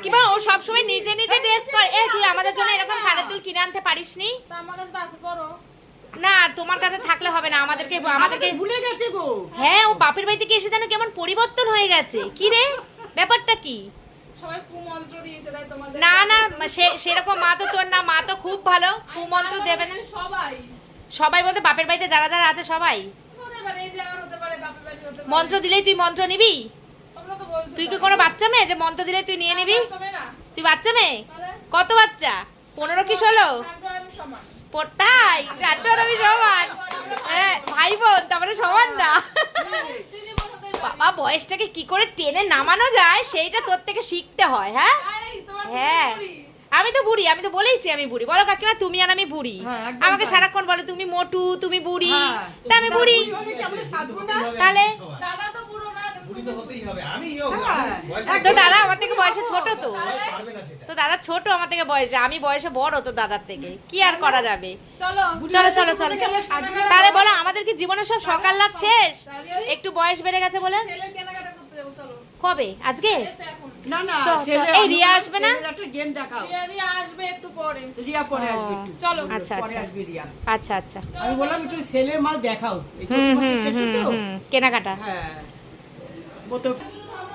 কাকিমা ও সব সময় নিজে নিজে ড্রেস করে। এ তুই আমাদের জন্য এরকম কানের দুল কিনে আনতে পারিসনি? তা আমার কাছে আছে বড় না তোমার কাছে থাকলে হবে না আমাদেরকে আমাদেরকে ভুলে গেছে গো। হ্যাঁ ও বাপের বাড়ি থেকে এসে যেন কেমন পরিবর্তন হয়ে গেছে। কি রে? ব্যাপারটা কি? সবাই কুমন্ত্র দিয়েছে তাই তোমাদের না না সে সেরকম মা তো তোর না মা তো খুব ভালো। কুমন্ত্র দেবে না। সবাই। সবাই বলতে বাপের বাড়িতে যারা যারা আছে সবাই। হতে পারে এই জায়গার হতে পারে বাপের বাড়ির হতে পারে। মন্ত্র দিলেই তুই মন্ত্র নিবি? তুই কি কোনো বাচ্চা মেয়ে? যে মন্ত্র দিলে তুই নিয়ে নিবি? তুই বাচ্চা মেয়ে? কত বাচ্চা? পনেরো কি ষোলো? আর আমি সমান? হ্যাঁ ভাই বোন তারপরে সমান না। বাবা বয়সটাকে কি করে টেনে নামানো যায় সেইটা তোর থেকে শিখতে হয় হ্যাঁ? হ্যাঁ। আমি তো বুড়ি আমি তো বলেইছি আমি বুড়ি। বলো কাকিমা তুমি আর আমি বুড়ি। হ্যাঁ, আমাকে সারাক্ষণ বলে তুমি মোটু তুমি বুড়ি হ্যাঁ। তা আমি বুড়ি। তাহলে? দাদা তো বুড়ো না বুড়ি তো হতেই হবে আমি হ্যাঁ। তো দাদা আমার থেকে বয়সে ছোট তো। তো দাদা ছোট আমার থেকে বয়সে আমি বয়সে বড় তো দাদার থেকে। কি আর করা যাবে? চলো। চলো চলো। তাহলে বলো আমাদের কি জীবনে সব সকাল লাভ শেষ? একটু বয়স বেড়ে গেছে বলে? ছেলের কেনাকাটা করতে যাব চলো কবে আজকে এই না না রিয়া আসবে না? একটা গেম দেখাও। রিয়া রিয়া আসবে একটু পরে। রিয়া পরে আসবে একটু। চলো। আচ্ছা, আচ্ছা। আসবে রিয়া। আচ্ছা আচ্ছা। আমি বললাম একটু ছেলের মাল দেখাও। এই চৈত্র হুম হুম শেষে হুম তো? হুম। কেনাকাটা। হ্যাঁ। ও তো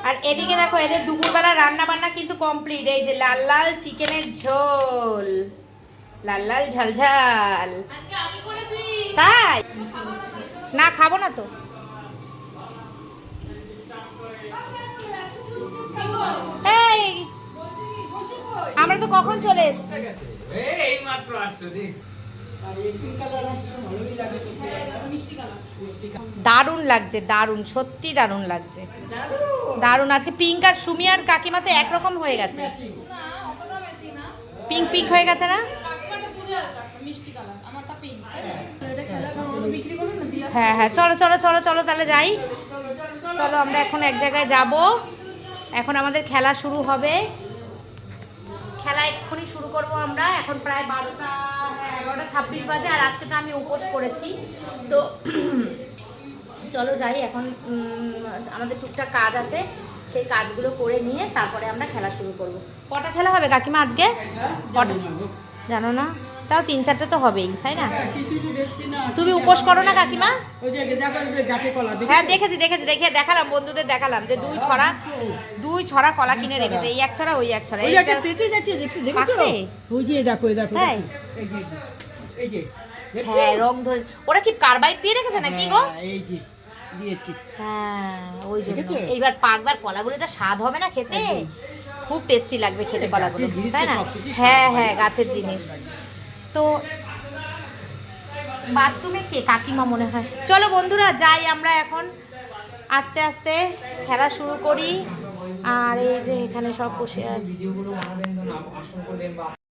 আর এদিকে দেখো এদের দুপুরবেলা রান্না বান্না কিন্তু কমপ্লিট এই যে লাল লাল চিকেনের ঝোল। লাল লাল ঝাল ঝাল। আজকে আমি করেছি। তাই? না খাব না তো। এই আমরা তো কখন চলে এসছি? এই মাত্র আসছো দারুণ লাগছে দারুণ সত্যি দারুণ লাগছে। দারুণ! আজকে পিঙ্ক আর সুমি আর কাকিমা তো একরকম হয়ে গেছে। না অতটা ম্যাচিং না। পিঙ্ক পিঙ্ক হয়ে গেছে না? কাকিমাটা দুধে হালকা মিষ্টি কালার আমারটা পিঙ্ক এটা খেলা খাওয়া বিক্রি করো না দিয়া হ্যাঁ হ্যাঁ চলো চলো চলো চলো তাহলে যাই। চলো আমরা এখন এক জায়গায় যাব। এখন আমাদের খেলা শুরু হবে। এক্ষুনি শুরু করব আমরা। এখন প্রায় বারোটা হ্যাঁ এগারোটা ছাব্বিশ বাজে, আর আজকে তো আমি উপোস করেছি। তো চলো যাই, এখন আমাদের টুকটাক কাজ আছে, সেই কাজগুলো করে নিয়ে তারপরে আমরা খেলা শুরু করব। কটা খেলা হবে কাকিমা আজকে? কটা জানো না? তাও তিন চারটে তো হবেই তাই না? হ্যাঁ, না। তুমি উপোস করো না কাকিমা। হ্যাঁ দেখেছি দেখেছি দেখে দেখালাম বন্ধুদের দেখালাম যে দুই ছড়া দুই ছড়া কলা কিনে রেখেছে এই এক ছড়া ওই এক ছড়া? হ্যাঁ রং ধরে ওরা কি কার্বাইড দিয়ে রেখেছে নাকি গো? হ্যাঁ, দিয়েছি। হ্যাঁ ওই জন্য। এইবার পাকবার কলাগুলো যা স্বাদ হবে না খেতে। খুব টেস্টি লাগবে খেতে কলাগুলো তাই না? হ্যাঁ হ্যাঁ গাছের জিনিস। তো বাথরুমে কে কাকিমা মনে হয়? চলো বন্ধুরা যাই আমরা এখন। আস্তে আস্তে খেলা শুরু করি। আর এই যে এখানে সব বসে আছে।